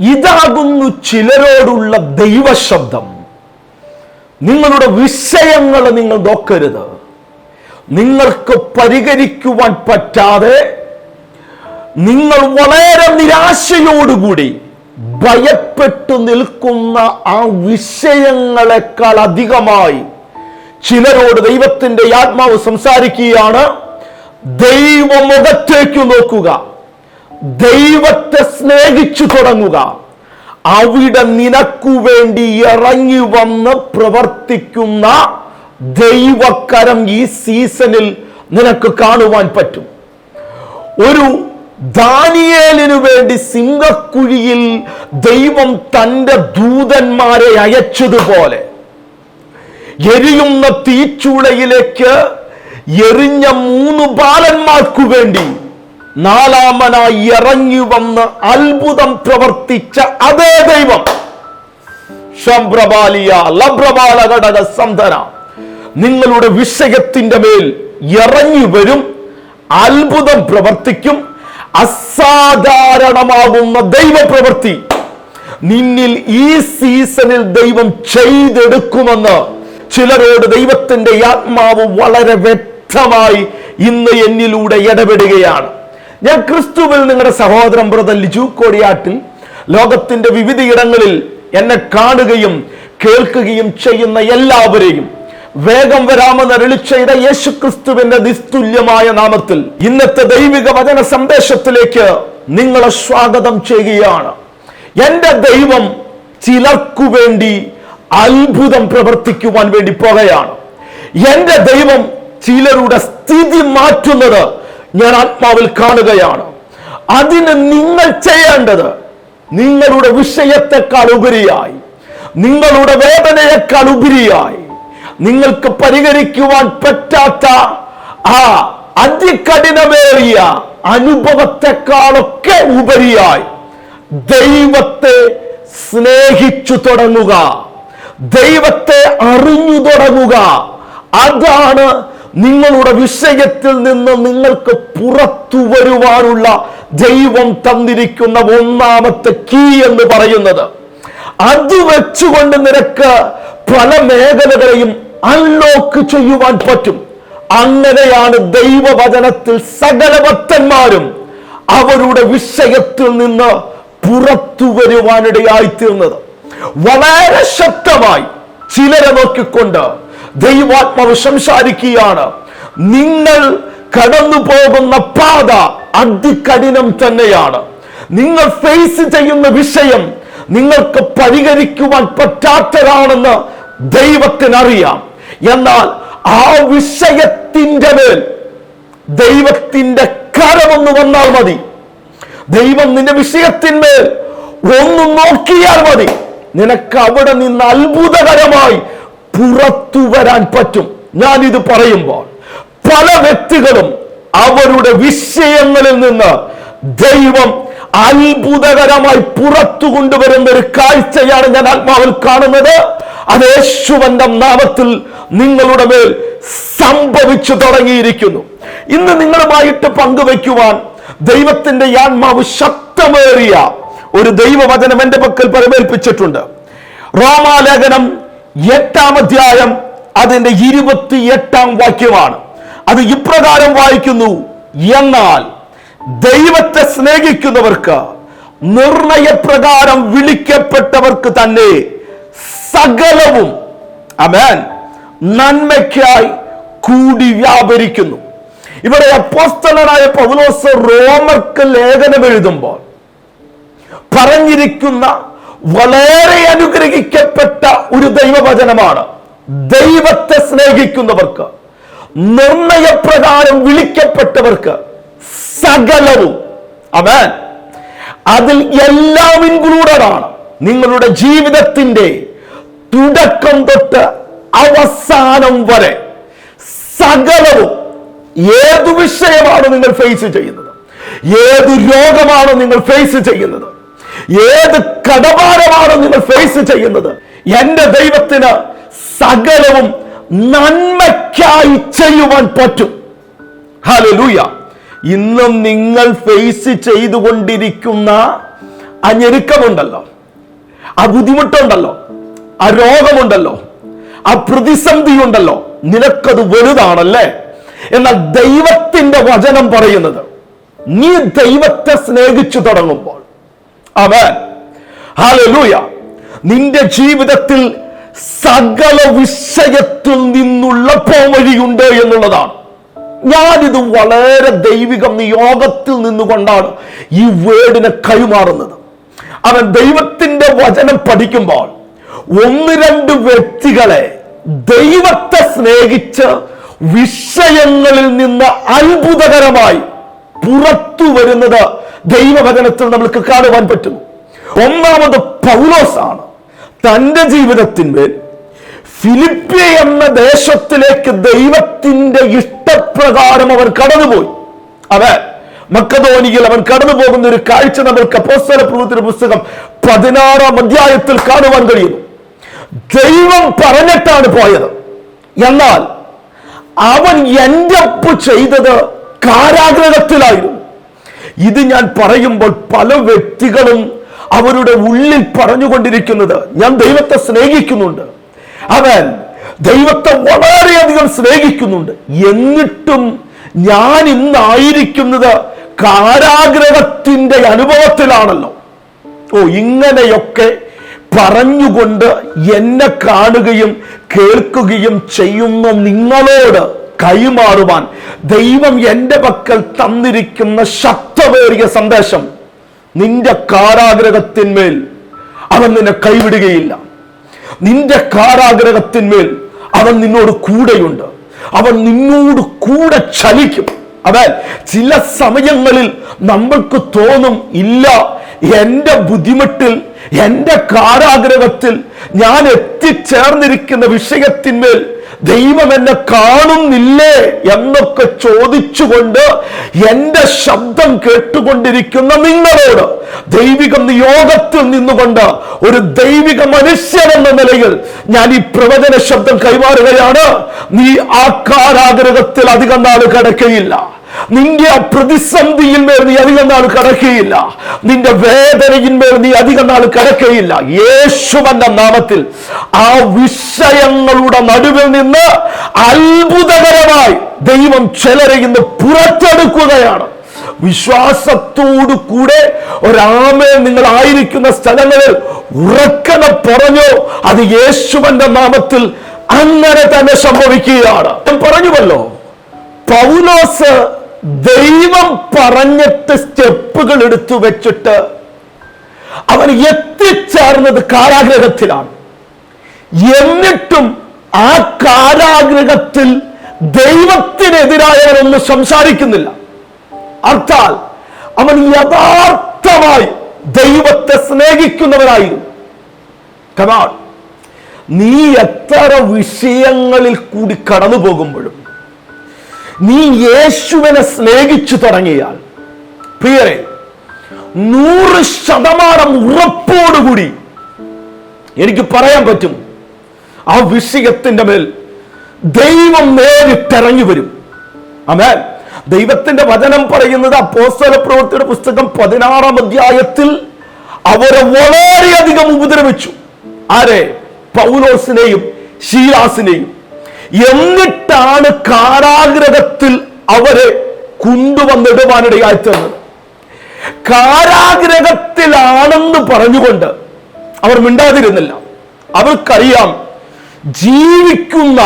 ഇതാകുന്നു ചിലരോടുള്ള ദൈവശബ്ദം. നിങ്ങളുടെ വിഷയങ്ങൾ നിങ്ങൾ നോക്കരുത്. നിങ്ങൾക്ക് പരിഹരിക്കുവാൻ പറ്റാതെ നിങ്ങൾ വളരെ നിരാശയോടുകൂടി ഭയപ്പെട്ടു നിൽക്കുന്ന ആ വിഷയങ്ങളെക്കാൾ അധികമായി ചിലരോട് ദൈവത്തിന്റെ ആത്മാവ് സംസാരിക്കുകയാണ്. ദൈവമുഖത്തേക്ക് നോക്കുക. ദൈവത്തെ സ്നേഹിച്ചു തുടങ്ങുക. അവിടെ നിനക്കു വേണ്ടി ഇറങ്ങി വന്ന് പ്രവർത്തിക്കുന്ന ദൈവക്കരം ഈ സീസണിൽ നിനക്ക് കാണുവാൻ പറ്റും. ഒരു ദാനിയേലിനു വേണ്ടി സിംഹക്കുഴിയിൽ ദൈവം തന്റെ ദൂതന്മാരെ അയച്ചതുപോലെ എരിയുന്ന തീച്ചൂളയിലേക്ക് എറിഞ്ഞ മൂന്ന് ബാലന്മാർക്കു വേണ്ടി നാലാമനായി ഇറങ്ങി വന്ന് അത്ഭുതം പ്രവർത്തിച്ച അതേ ദൈവം. സന്ധന നിങ്ങളുടെ വിഷയത്തിന്റെ മേൽ ഇറങ്ങി വരും അത്ഭുതം പ്രവർത്തിക്കും അസാധാരണമാകുന്ന ദൈവപ്രവൃത്തി നിന്നിൽ ഈ സീസണിൽ ദൈവം ചെയ്തെടുക്കുമെന്ന് ചിലരോട് ദൈവത്തിന്റെ ആത്മാവ് വളരെ വ്യക്തമായി ഇന്ന് എന്നിലൂടെ ഇടപെടുകയാണ്. ഞാൻ ക്രിസ്തുവിൽ നിങ്ങളുടെ സഹോദരൻ ബ്രദർ ലിജു കോടിയാട്ടിൽ ലോകത്തിന്റെ വിവിധയിടങ്ങളിൽ എന്നെ കാണുകയും കേൾക്കുകയും ചെയ്യുന്ന എല്ലാവരെയും വേഗം വരാമെന്ന് അരുളി യേശു ക്രിസ്തുവിന്റെ നിസ്തുല്യമായ നാമത്തിൽ ഇന്നത്തെ ദൈവിക വചന സന്ദേശത്തിലേക്ക് നിങ്ങളെ സ്വാഗതം ചെയ്യുകയാണ്. എന്റെ ദൈവം ചിലർക്കു വേണ്ടി അത്ഭുതം പ്രവർത്തിക്കുവാൻ വേണ്ടി പോകുകയാണ് എന്റെ ദൈവം ചിലരുടെ സ്ഥിതി മാറ്റുന്നത് ഞാൻ ആത്മാവിൽ കാണുകയാണ്. അതിന് നിങ്ങൾ ചെയ്യേണ്ടത് നിങ്ങളുടെ വിഷയത്തെക്കാൾ ഉപരിയായി നിങ്ങളുടെ വേദനയെക്കാൾ ഉപരിയായി നിങ്ങൾക്ക് പരിഹരിക്കുവാൻ പറ്റാത്ത ആ അതികഠിനമേറിയ അനുഭവത്തെക്കാളൊക്കെ ഉപരിയായി ദൈവത്തെ സ്നേഹിച്ചു തുടങ്ങുക ദൈവത്തെ അറിഞ്ഞു തുടങ്ങുക. അതാണ് നിങ്ങളുടെ വിഷയത്തിൽ നിന്ന് നിങ്ങൾക്ക് പുറത്തു വരുവാനുള്ള ദൈവം തന്നിരിക്കുന്ന ഒന്നാമത്തെ കീ എന്ന് പറയുന്നത്. അത് വെച്ചുകൊണ്ട് നിനക്ക് പല മേഖലകളെയും അൺലോക്ക് ചെയ്യുവാൻ പറ്റും. അങ്ങനെയാണ് ദൈവവചനത്തിൽ സകല ഭക്തന്മാരും അവരുടെ വിഷയത്തിൽ നിന്ന് പുറത്തു വരുവാനിടയായി തീർന്നത് വളരെ ശക്തമായി ചിലരെ നോക്കിക്കൊണ്ട് ദൈവാത്മാവ് സംസാരിക്കുകയാണ്. നിങ്ങൾ കടന്നു പോകുന്ന പാത അതികഠിനം തന്നെയാണ്. നിങ്ങൾ ഫേസ് ചെയ്യുന്ന വിഷയം നിങ്ങൾക്ക് പരിഹരിക്കുവാൻ പറ്റാത്തതാണെന്ന് ദൈവത്തിനറിയാം. എന്നാൽ ആ വിഷയത്തിന്റെ മേൽ ദൈവത്തിന്റെ കരമൊന്ന് വന്നാൽ മതി. ദൈവം നിന്റെ വിഷയത്തിന്മേൽ ഒന്ന് നോക്കിയാൽ മതി. നിനക്ക് അവിടെ നിന്ന് അത്ഭുതകരമായി പുറത്തു വരാൻ പറ്റും. ഞാൻ ഇത് പറയുമ്പോൾ പല വ്യക്തികളും അവരുടെ വിഷയങ്ങളിൽ നിന്ന് ദൈവം അത്ഭുതകരമായി പുറത്തു കൊണ്ടുവരുന്ന ഒരു കാഴ്ചയാണ് ഞാൻ ആത്മാവിൽ കാണുന്നത്. അത് യേശുവന്റെ നാമത്തിൽ നിങ്ങളുടെ മേൽ സംഭവിച്ചു തുടങ്ങിയിരിക്കുന്നു. ഇന്ന് നിങ്ങളുമായിട്ട് പങ്കുവയ്ക്കുവാൻ ദൈവത്തിന്റെ ആത്മാവ് ശക്തമേറിയ ഒരു ദൈവവചനം എന്റെ പക്കൽ പരമേൽപ്പിച്ചിട്ടുണ്ട്. റോമാലേഖനം എട്ടാം അധ്യായം അതിന്റെ ഇരുപത്തി എട്ടാം വാക്യമാണ്. അത് ഇപ്രകാരം വായിക്കുന്നു. എന്നാൽ ദൈവത്തെ സ്നേഹിക്കുന്നവർക്ക് നിർണയപ്രകാരം വിളിക്കപ്പെട്ടവർക്ക് തന്നെ സകലവും അമേൻ നന്മയ്ക്കായി കൂടി വ്യാപരിക്കുന്നു. ഇവിടെ അപ്പോസ്തലനായ പൗലോസ് റോമർക്ക് ലേഖനം എഴുതുമ്പോൾ പറഞ്ഞിരിക്കുന്ന വളരെ അനുഗ്രഹിക്കപ്പെട്ട ഒരു ദൈവവചനമാണ്. ദൈവത്തെ സ്നേഹിക്കുന്നവർക്ക് നിർണയപ്രകാരം വിളിക്കപ്പെട്ടവർക്ക് സകലവും. അവൻ അതിൽ എല്ലാം ഇൻക്ലൂഡഡ് ആണ് നിങ്ങളുടെ ജീവിതത്തിന്റെ തുടക്കം തൊട്ട് അവസാനം വരെ സകലവും ഏതു വിഷയമാണ് നിങ്ങൾ ഫേസ് ചെയ്യുന്നത്? ഏതു രോഗമാണ് നിങ്ങൾ ഫേസ് ചെയ്യുന്നത്? ഏത് കടഭാരമാണ് നിങ്ങൾ ഫേസ് ചെയ്യുന്നത്? എന്റെ ദൈവത്തിന് സകലവും നന്മയ്ക്കായി ചെയ്യുവാൻ പറ്റും. ഹലലൂയ ഇന്നും നിങ്ങൾ ഫേസ് ചെയ്തുകൊണ്ടിരിക്കുന്ന ആ ഞെരുക്കമുണ്ടല്ലോ. ആ ബുദ്ധിമുട്ടുണ്ടല്ലോ. ആ രോഗമുണ്ടല്ലോ. ആ പ്രതിസന്ധി ഉണ്ടല്ലോ നിനക്കത് വലുതാണല്ലേ? എന്നാൽ ദൈവത്തിന്റെ വചനം പറയുന്നത് നീ ദൈവത്തെ സ്നേഹിച്ചു തുടങ്ങുമ്പോൾ അവൻ. ഹാലലൂയ നിന്റെ ജീവിതത്തിൽ സകല വിഷയത്തിൽ നിന്നുള്ള പോവഴിയുണ്ട് എന്നുള്ളതാണ്. ഞാനിത് വളരെ ദൈവികം നിയോഗത്തിൽ നിന്നുകൊണ്ടാണ് ഈ വേർഡിനെ കൈമാറുന്നത്. അവൻ ദൈവത്തിന്റെ വചനം പഠിക്കുമ്പോൾ ഒന്ന് രണ്ട് വ്യക്തികളെ ദൈവത്തെ സ്നേഹിച്ച് വിഷയങ്ങളിൽ നിന്ന് അത്ഭുതകരമായി പുറത്തു വരുന്നത് ദൈവവചനത്തിൽ നമ്മൾക്ക് കാണുവാൻ പറ്റുന്നു. ഒന്നാമത് പൗലോസാണ്. തന്റെ ജീവിതത്തിന്മേൽ ഫിലിപ്പിയ എന്ന ദേശത്തിലേക്ക് ദൈവത്തിന്റെ ഇഷ്ടപ്രകാരം അവൻ കടന്നുപോയി. അവൻ മക്കതോനിയിൽ അവൻ കടന്നു പോകുന്ന ഒരു കാഴ്ച നമ്മൾക്ക് അപ്പോസ്തല പ്രവൃത്തിയുടെ പുസ്തകം പതിനാറാം അധ്യായത്തിൽ കാണുവാൻ കഴിയുന്നു. ദൈവം പറഞ്ഞിട്ടാണ് പോയത്. എന്നാൽ അവൻ എന്റെ ചെയ്തത് കാരാഗ്രഹത്തിലായിരുന്നു. ഇത് ഞാൻ പറയുമ്പോൾ പല വ്യക്തികളും അവരുടെ ഉള്ളിൽ പറഞ്ഞുകൊണ്ടിരിക്കുന്നത് ഞാൻ ദൈവത്തെ സ്നേഹിക്കുന്നുണ്ട്. അവൻ ദൈവത്തെ വളരെയധികം സ്നേഹിക്കുന്നുണ്ട്. എന്നിട്ടും ഞാൻ ഇന്നായിരിക്കുന്നത് കാരാഗ്രഹത്തിന്റെ അനുഭവത്തിലാണല്ലോ. ഓ ഇങ്ങനെയൊക്കെ പറഞ്ഞുകൊണ്ട് എന്നെ കാണുകയും കേൾക്കുകയും ചെയ്യുന്ന നിങ്ങളോട് കൈമാറുവാൻ ദൈവം എന്റെ പക്കൽ തന്നിരിക്കുന്ന ശക്തമേറിയ സന്ദേശം നിന്റെ കാരാഗ്രഹത്തിന്മേൽ അവൻ നിന്നെ കൈവിടുകയില്ല. നിന്റെ കാരാഗ്രഹത്തിന്മേൽ അവൻ നിന്നോട് കൂടെയുണ്ട്. അവൻ നിന്നോട് കൂടെ ചലിക്കും. അവൻ ചില സമയങ്ങളിൽ നമ്മൾക്ക് തോന്നും ഇല്ല എന്റെ ബുദ്ധിമുട്ടിൽ എന്റെ കാരാഗ്രഹത്തിൽ ഞാൻ എത്തിച്ചേർന്നിരിക്കുന്ന വിഷയത്തിന്മേൽ ദൈവം എന്നെ കാണുന്നില്ലേ എന്നൊക്കെ ചോദിച്ചുകൊണ്ട് എന്റെ ശബ്ദം കേട്ടുകൊണ്ടിരിക്കുന്ന നിങ്ങളോട് ദൈവിക നിയോഗത്തിൽ നിന്നുകൊണ്ട് ഒരു ദൈവിക മനുഷ്യൻ എന്ന നിലയിൽ ഞാൻ ഈ പ്രവചന ശബ്ദം കൈമാറുകയാണ്. നീ ആ കാരാഗ്രഹത്തിൽ അധികം നാൾ കിടക്കുകയില്ല നിന്റെ ആ പ്രതിസന്ധിയിൽ മേൽ നീ അധികം നാൾ കടക്കുകയില്ല. നിന്റെ വേദനയിന്മേൽ നീ അധികം നാൾ കടക്കുകയില്ല. യേശുവന്റെ നാമത്തിൽ ആ വിഷയങ്ങളുടെ നടുവിൽ നിന്ന് അത്ഭുതകരമായി ദൈവം ചിലരെ ഇന്ന് പുറത്തെടുക്കുകയാണ്. വിശ്വാസത്തോടു കൂടെ ഒരാമേ നിങ്ങൾ ആയിരിക്കുന്ന സ്ഥലങ്ങളിൽ ഉറക്കണ പറഞ്ഞോ അത് യേശുവന്റെ നാമത്തിൽ അങ്ങനെ തന്നെ സംഭവിക്കുകയാണ്. പറഞ്ഞുവല്ലോ പൗലോസ് ദൈവം പറഞ്ഞിട്ട് സ്റ്റെപ്പുകൾ എടുത്തു വെച്ചിട്ട് അവൻ എത്തിച്ചേർന്നത് കാരാഗ്രഹത്തിലാണ്. എന്നിട്ടും ആ കാരാഗ്രഹത്തിൽ ദൈവത്തിനെതിരായവരൊന്നും സംസാരിക്കുന്നില്ല. അർത്ഥാൽ അവൻ യഥാർത്ഥമായി ദൈവത്തെ സ്നേഹിക്കുന്നവരായിരുന്നു നീ എത്ര വിഷയങ്ങളിൽ കൂടി കടന്നു പോകുമ്പോഴും നീ യേശുവിനെ സ്നേഹിച്ചു തുടങ്ങിയാൽ പ്രിയരെ നൂറ് ശതമാനം ഉറപ്പോടുകൂടി എനിക്ക് പറയാൻ പറ്റും ആ വിഷയത്തിന്റെ മേൽ ദൈവം നേരിട്ടിറങ്ങി വരും. അമേൻ ദൈവത്തിന്റെ വചനം പറയുന്നത് അപ്പോസ്തല പ്രവൃത്തിയുടെ പുസ്തകം പതിനാറാം അധ്യായത്തിൽ അവരെ വളരെയധികം ഉപദ്രവിച്ചു. ആരെ? പൗലോസിനെയും ഷീലാസിനെയും എന്നിട്ടാണ് കാരാഗ്രഹത്തിൽ അവരെ കൊണ്ടുവന്നിടുവാനിടയായി കാരാഗ്രഹത്തിലാണെന്ന് പറഞ്ഞുകൊണ്ട് അവർ മിണ്ടാതിരുന്നില്ല. അവർക്കറിയാം ജീവിക്കുന്ന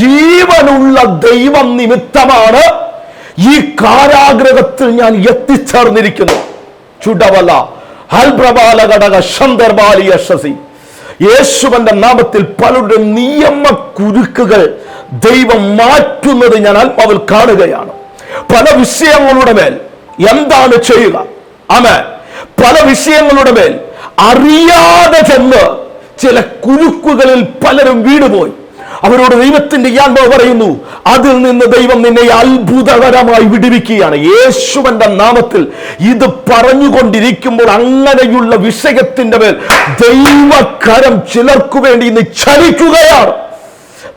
ജീവനുള്ള ദൈവം നിമിത്തമാണ് ഈ കാരാഗ്രഹത്തിൽ ഞാൻ എത്തിച്ചേർന്നിരിക്കുന്നു ചുടവല ഹൽപ്രബാല ഘടക ശന്തർബാലിയ ശസി യേശുവന്റെ നാമത്തിൽ പലരുടെ നിയമ കുരുക്കുകൾ ദൈവം മാറ്റുന്നത് ഞാൻ ആത്മാവിൽ കാണുകയാണ്. പല വിഷയങ്ങളുടെ മേൽ എന്താണ് ചെയ്യുക? ആമേ പല വിഷയങ്ങളുടെ മേൽ അറിയാതെ ചെന്ന് ചില കുരുക്കുകളിൽ പലരും വീണുപോയി. അവരോട് ദൈവത്തിന്റെ ഈ പറയുന്നു. അതിൽ നിന്ന് ദൈവം നിന്നെ അത്ഭുതകരമായി വിടുവിക്കുകയാണ്. യേശുവന്റെ നാമത്തിൽ ഇത് പറഞ്ഞുകൊണ്ടിരിക്കുമ്പോൾ അങ്ങനെയുള്ള വിഷയത്തിന്റെ മേൽ ദൈവകരം ചിലർക്കു വേണ്ടി ഇന്ന് ചലിക്കുകയാണ്.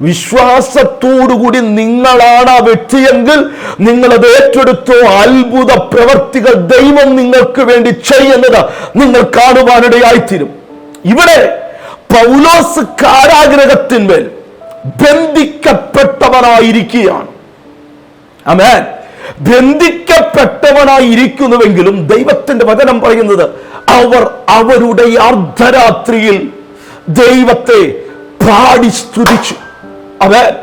വിശ്വാസത്തോടുകൂടി നിങ്ങളാണ് ആ വ്യക്തിയെങ്കിൽ നിങ്ങളത് ഏറ്റെടുത്തോ അത്ഭുത പ്രവർത്തികൾ ദൈവം നിങ്ങൾക്ക് വേണ്ടി ചെയ്യുന്നത് നിങ്ങൾ കാണുവാനിടയായിത്തീരും. ഇവിടെ പൗലോസ് കാരാഗ്രഹത്തിന്മേൽ ബന്ധിക്കപ്പെട്ടവനായിരിക്കുകയാണ്. അമേൻ ബന്ധിക്കപ്പെട്ടവനായിരിക്കുന്നുവെങ്കിലും ദൈവത്തിന്റെ വചനം പറയുന്നത് അവർ അവരുടെ അർദ്ധരാത്രിയിൽ ദൈവത്തെ പാടി സ്തുതിച്ചു അവൻ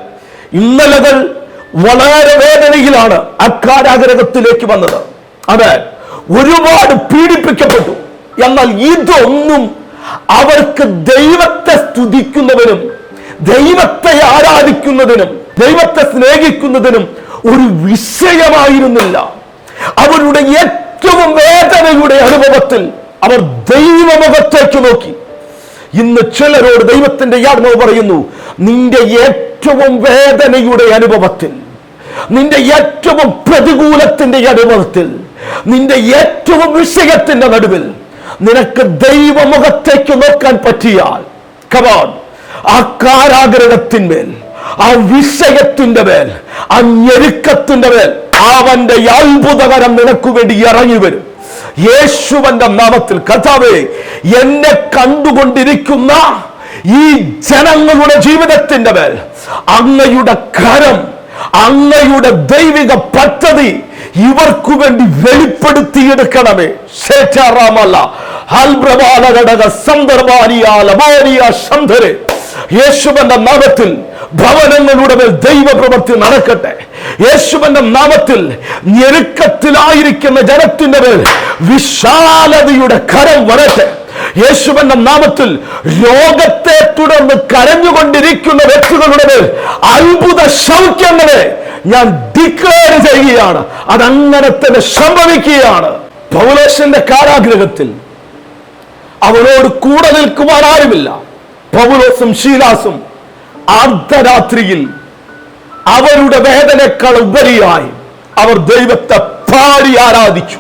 ഇന്നലകൾ വളരെ വേദനയിലാണ് അക്കാരാഗ്രഹത്തിലേക്ക് വന്നത്. അവൻ ഒരുപാട് പീഡിപ്പിക്കപ്പെട്ടു. എന്നാൽ ഇതൊന്നും അവർക്ക് ദൈവത്തെ സ്തുതിക്കുന്നവനും ദൈവത്തെ ആരാധിക്കുന്നതിനും ദൈവത്തെ സ്നേഹിക്കുന്നതിനും ഒരു വിഷയമായിരുന്നില്ല. അവരുടെ ഏറ്റവും വേദനയുടെ അനുഭവത്തിൽ അവർ ദൈവമുഖത്തേക്ക് നോക്കി. ഇന്ന് ചിലരോട് ദൈവത്തിന്റെ ആത്മാവ് പറയുന്നു നിന്റെ ഏറ്റവും വേദനയുടെ അനുഭവത്തിൽ നിന്റെ ഏറ്റവും പ്രതികൂലത്തിന്റെ അനുഭവത്തിൽ നിന്റെ ഏറ്റവും വിഷയത്തിന്റെ നടുവിൽ നിനക്ക് ദൈവമുഖത്തേക്ക് നോക്കാൻ പറ്റിയാൽ കമാൺ ആ കാരാഗ്രഹത്തിന്മേൽ ആ വിഷയത്തിന്റെ മേൽ ആ ഞെരുക്കത്തിന്റെ മേൽ അവന്റെ അത്ഭുതകരം നിനക്ക് വേണ്ടി ഇറങ്ങി വരും. യേശുവന്റെ നാമത്തിൽ കഥാവേ എന്നെ കണ്ടുകൊണ്ടിരിക്കുന്ന ഈ ജനങ്ങളുടെ ജീവിതത്തിന്റെ മേൽ അങ്ങയുടെ കരം അങ്ങയുടെ ദൈവിക പദ്ധതി ഇവർക്കു വേണ്ടി വെളിപ്പെടുത്തിയെടുക്കണമേ. ശേഷാറാമല്ല ഹൽബ്രവാലഘടക സന്ദർഭാനിയാല ശന്ധരെ. യേശുവന്റെ നാമത്തിൽ ഭവനങ്ങളുടെ മേൽ ദൈവപ്രവൃത്തി നടക്കട്ടെ. യേശുവന്റെ നാമത്തിൽ ഞെരുക്കത്തിലായിരിക്കുന്ന ജനത്തിന്റെ മേൽ വിശാലതയുടെ കരം വരട്ടെ. യേശുവന്റെ നാമത്തിൽ രോഗത്തെ തുടർന്ന് കരഞ്ഞുകൊണ്ടിരിക്കുന്ന വ്യക്തികളുടെ മേൽ അത്ഭുത ശൗക്യങ്ങളെ ഞാൻ ഡിക്ലെയർ ചെയ്യുകയാണ്. അതങ്ങനെ തന്നെ സംഭവിക്കുകയാണ്. പൗലേശന്റെ കാരാഗ്രഹത്തിൽ അവനോട് കൂടെ നിൽക്കുവാൻ ആരുമില്ല. പൗലോസും ശീലാസും അർദ്ധരാത്രിയിൽ അവരുടെ വേദനക്കാൾ ഉപരിയായി അവർ ദൈവത്തെ പാടി ആരാധിച്ചു.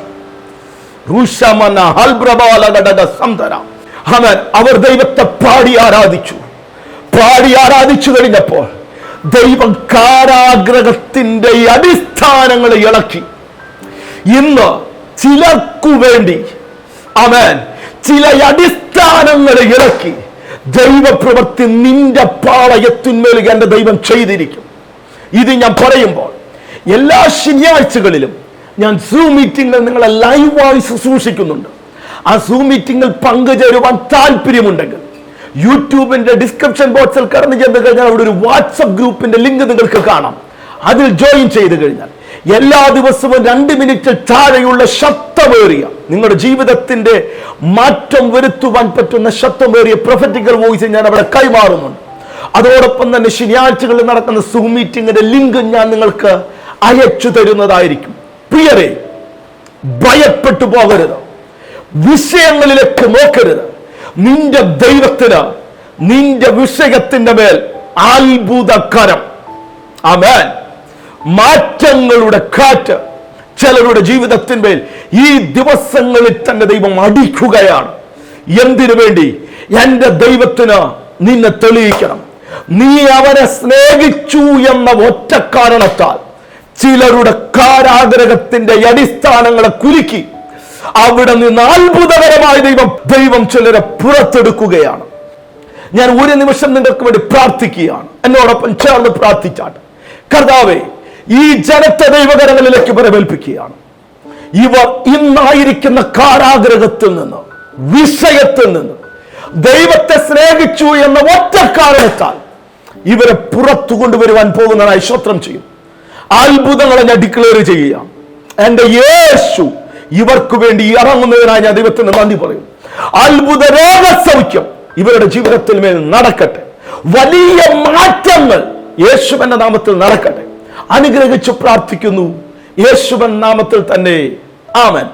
അവൻ അവർ ദൈവത്തെ പാടി ആരാധിച്ചു. പാടി ആരാധിച്ചു കഴിഞ്ഞപ്പോൾ ദൈവം കാരാഗ്രഹത്തിന്റെ അടിസ്ഥാനങ്ങളെ ഇളക്കി. ഇന്ന് ചിലർക്കു വേണ്ടി അവൻ ചില അടിസ്ഥാനങ്ങളെ ഇളക്കി. ദൈവപ്രവൃത്തി നിന്റെ പാളയത്തിന്മേൽ എന്റെ ദൈവം ചെയ്തിരിക്കും. ഇത് ഞാൻ പറയുമ്പോൾ എല്ലാ ശനിയാഴ്ചകളിലും ഞാൻ സൂ മീറ്റിംഗിൽ നിങ്ങളെ ലൈവായി ശുശ്രൂഷിക്കുന്നുണ്ട്. ആ സൂ മീറ്റിംഗിൽ പങ്കുചേരുവാൻ താല്പര്യമുണ്ടെങ്കിൽ യൂട്യൂബിന്റെ ഡിസ്ക്രിപ്ഷൻ ബോക്സിൽ കടന്നു ചെന്ന് കഴിഞ്ഞാൽ അവിടെ ഒരു വാട്സപ്പ് ഗ്രൂപ്പിന്റെ ലിങ്ക് നിങ്ങൾക്ക് കാണാം. അതിൽ ജോയിൻ ചെയ്ത് കഴിഞ്ഞാൽ എല്ലാ ദിവസവും രണ്ട് മിനിറ്റ് താഴെയുള്ള ശബ്ദമേറിയ. നിങ്ങളുടെ ജീവിതത്തിന്റെ മാറ്റം വരുത്തുവാൻ പറ്റുന്ന ശക്തമേറിയ പ്രൊഫറ്റിക്കൽ വോയിസ് ഞാൻ അവിടെ കൈമാറുന്നുണ്ട്. അതോടൊപ്പം തന്നെ ശനിയാഴ്ചകളിൽ നടക്കുന്ന സൂം മീറ്റിംഗിന്റെ ലിങ്ക് ഞാൻ നിങ്ങൾക്ക് അയച്ചു തരുന്നതായിരിക്കും. പ്രിയരെ ഭയപ്പെട്ടു പോകരുത്. വിഷയങ്ങളിലേക്ക് നോക്കരുത്. നിന്റെ ദൈവത്തിന് നിന്റെ വിഷയത്തിന്റെ മേൽ അത്ഭുതകരം. ആമേൻ. മാറ്റങ്ങളുടെ കാറ്റ് ചിലരുടെ ജീവിതത്തിന്മേൽ ഈ ദിവസങ്ങളിൽ തന്നെ ദൈവം അടിക്കുകയാണ്. എന്തിനു വേണ്ടി? എന്റെ ദൈവത്തിന് നിന്നെ തെളിയിക്കണം. നീ അവനെ സ്നേഹിച്ചു എന്ന ഒറ്റ കാരണത്താൽ ചിലരുടെ കാരാഗ്രഹത്തിന്റെ അടിസ്ഥാനങ്ങളെ കുലുക്കി അവിടെ നിന്ന് അത്ഭുതകരമായ ദൈവം ദൈവം ചിലരെ പുറത്തെടുക്കുകയാണ്. ഞാൻ ഒരു നിമിഷം നിങ്ങൾക്ക് വേണ്ടി പ്രാർത്ഥിക്കുകയാണ്. എന്നോടൊപ്പം ചേർന്ന് പ്രാർത്ഥിച്ചാട്ട്. കർത്താവേ ഈ ജനത്തെ ദൈവകരങ്ങളിലേക്ക് വരവേൽപ്പിക്കുകയാണ് ഇവർ ഇന്നായിരിക്കുന്ന കാരാഗ്രഹത്തിൽ നിന്ന് വിഷയത്തിൽ നിന്ന് ദൈവത്തെ സ്നേഹിച്ചു എന്ന ഒറ്റ കാരണത്താൽ ഇവരെ പുറത്തു കൊണ്ടുവരുവാൻ പോകുന്നതായി സ്വത്രം ചെയ്യും. അത്ഭുതങ്ങളെ ഞാൻ ഡിക്ലെയർ ചെയ്യുകയാണ്. എന്റെ യേശു ഇവർക്ക് വേണ്ടി ഇറങ്ങുന്നതിനായി ഞാൻ ദൈവത്തിന് നന്ദി പറയും. അത്ഭുത രോഗസൗഖ്യം ഇവരുടെ ജീവിതത്തിൽ മേൽ നടക്കട്ടെ. വലിയ മാറ്റങ്ങൾ എന്ന നാമത്തിൽ നടക്കട്ടെ. അനുഗ്രഹിച്ച് പ്രാർത്ഥിക്കുന്നു. യേശുവൻ നാമത്തിൽ തന്നെ. ആമൻ.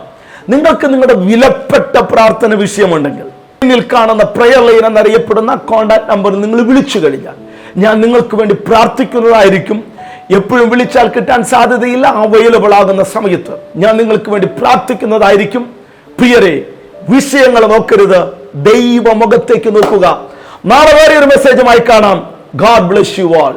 നിങ്ങൾക്ക് നിങ്ങളുടെ വിലപ്പെട്ട പ്രാർത്ഥന വിഷയമുണ്ടെങ്കിൽ നിങ്ങൾ കാണുന്ന പ്രയർ ലൈൻ എന്നറിയപ്പെടുന്ന കോണ്ടാക്ട് നമ്പർ നിങ്ങൾ വിളിച്ചു കഴിഞ്ഞാൽ ഞാൻ നിങ്ങൾക്ക് വേണ്ടി പ്രാർത്ഥിക്കുന്നതായിരിക്കും. എപ്പോഴും വിളിച്ചാൽ കിട്ടാൻ സാധ്യതയില്ല അവൈലബിൾ ആകുന്ന സമയത്ത് ഞാൻ നിങ്ങൾക്ക് വേണ്ടി പ്രാർത്ഥിക്കുന്നതായിരിക്കും. പ്രിയരെ വിഷയങ്ങൾ നോക്കരുത് ദൈവമുഖത്തേക്ക് നോക്കുക. നാളെ വേറെ ഒരു മെസ്സേജുമായി കാണാം. God bless you all